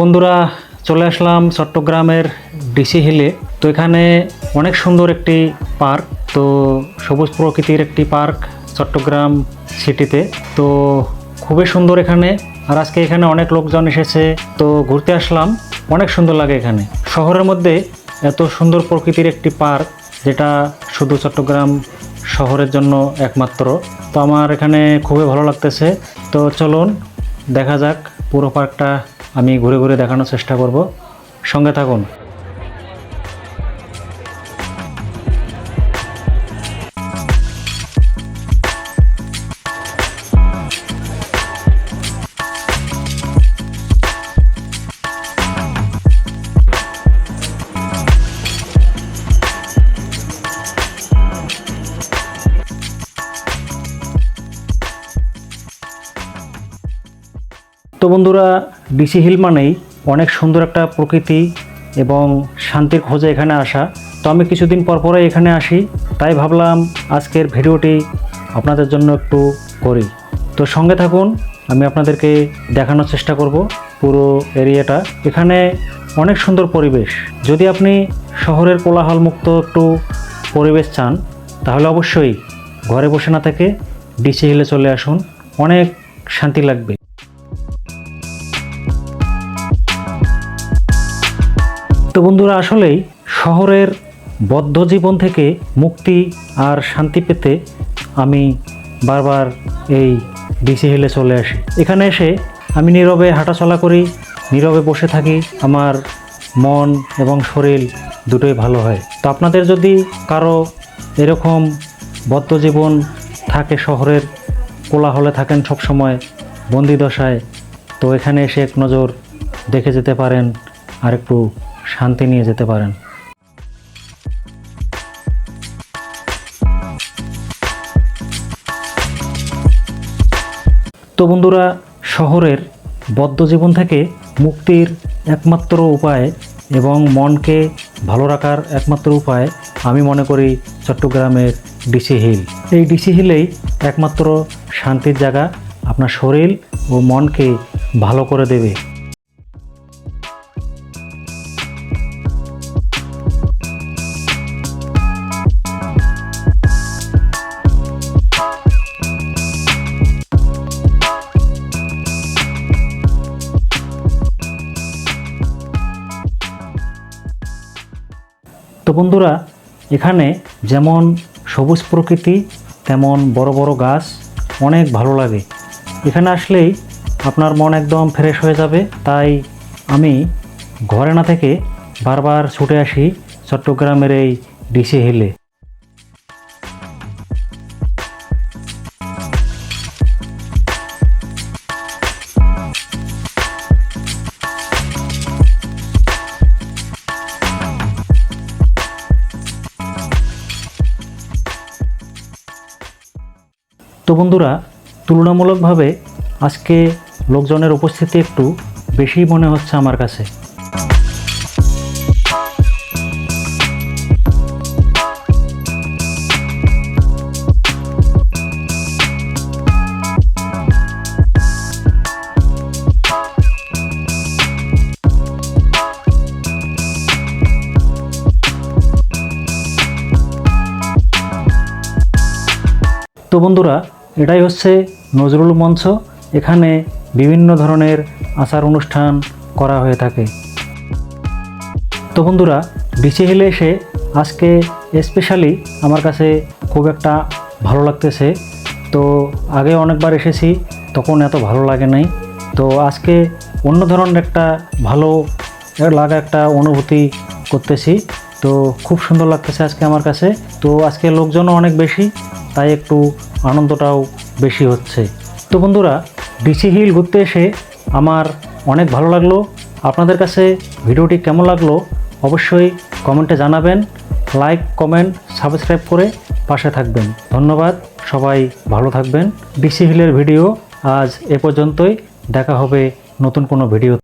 বন্ধুরা, চলে আসলাম চট্টগ্রামের ডিসি হিলে তো এখানে অনেক সুন্দর একটি পার্ক, তো সবুজ প্রকৃতির একটি পার্ক চট্টগ্রাম সিটিতে। তো খুবই সুন্দর এখানে, আর আজকে এখানে অনেক লোকজন এসেছে, তো ঘুরতে আসলাম, অনেক সুন্দর লাগে এখানে। শহরের মধ্যে এত সুন্দর প্রকৃতির একটি পার্ক, যেটা শুধু চট্টগ্রাম শহরের জন্য একমাত্র। তো আমার এখানে খুবই ভালো লাগতেছে। তো চলুন, দেখা যাক পুরো পার্কটা আমি ঘুরে ঘুরে দেখানোর চেষ্টা করব। সঙ্গে থাকুন। তো বন্ধুরা ডিসি হিল মানেই অনেক সুন্দর একটা প্রকৃতি এবং শান্তির খোঁজে এখানে আসা। তো আমি কিছুদিন পর পরে এখানে আসি, তাই ভাবলাম আজকের ভিডিওটি আপনাদের জন্য একটু করি। তো সঙ্গে থাকুন, আমি আপনাদেরকে দেখানোর চেষ্টা করব পুরো এরিয়াটা। এখানে অনেক সুন্দর পরিবেশ। যদি আপনি শহরের কোলাহলমুক্ত একটু পরিবেশ চান, তাহলে অবশ্যই ঘরে বসে না থেকে ডিসি হিলে চলে আসুন। অনেক শান্তি লাগবে। তো বন্ধুরা, আসলেই শহরের বদ্ধ জীবন থেকে মুক্তি আর শান্তি পেতে আমি বারবার এই ডিসি হিলে চলে আসি। এখানে এসে আমি নীরবে হাঁটাচলা করি, নীরবে বসে থাকি, আমার মন এবং শরীর দুটোই ভালো হয়। তো আপনাদের যদি কারও এরকম বদ্ধ জীবন থাকে শহরের কোলাহলে থাকেন সব সময় বন্দি দশায় তো এখানে এসে এক নজর দেখে যেতে পারেন আর একটু শান্তি নিয়ে যেতে পারেন। তো বন্ধুরা, শহরের বদ্ধ জীবন থেকে মুক্তির একমাত্র উপায় এবং মনকে ভালো রাখার একমাত্র উপায় আমি মনে করি চট্টগ্রামের ডিসি হিল। এই ডিসি হিলেই একমাত্র শান্তির জায়গা আপনার শরীর ও মনকে ভালো করে দেবে। বন্ধুরা, এখানে যেমন সবুজ প্রকৃতি, তেমন বড় বড় গাছ অনেক ভালো লাগে। এখানে আসলেই আপনার মন একদম ফ্রেশ হয়ে যাবে। তাই আমি ঘরে না থেকে বারবার ছুটে আসি চট্টগ্রামের এই ডিসি হিলে তো বন্ধুরা তুলনামূলকভাবে আজকে লোকজনের উপস্থিতি একটু বেশি মনে হচ্ছে আমার কাছে। তো বন্ধুরা এটাই হচ্ছে নজরুল মঞ্চ। এখানে বিভিন্ন ধরনের আচার অনুষ্ঠান করা হয়ে থাকে। তো বন্ধুরা ডিসি হিলে এসে আজকে স্পেশালি আমার কাছে খুব একটা ভালো লাগতেছে। তো আগে অনেকবার এসেছি, তখন এত ভালো লাগে নাই। তো আজকে অন্য ধরনের একটা ভালো লাগা একটা অনুভূতি করতেছি। তো খুব সুন্দর লাগতেছে আজকে আমার কাছে। তো আজকে লোকজনও অনেক বেশি। তাই একটু আনন্দটাও বেশি হচ্ছে। তো বন্ধুরা ডিসি হিল ঘুরতে এসে আমার অনেক ভালো লাগল। আপনাদের কাছে ভিডিওটি কেমন লাগল অবশ্যই কমেন্টে জানাবেন। লাইক, কমেন্ট, সাবস্ক্রাইব করে পাশে থাকবেন। ধন্যবাদ, সবাই ভালো থাকবেন। ডিসি হিলের ভিডিও আজ এ পর্যন্তই। দেখা হবে নতুন কোনো ভিডিও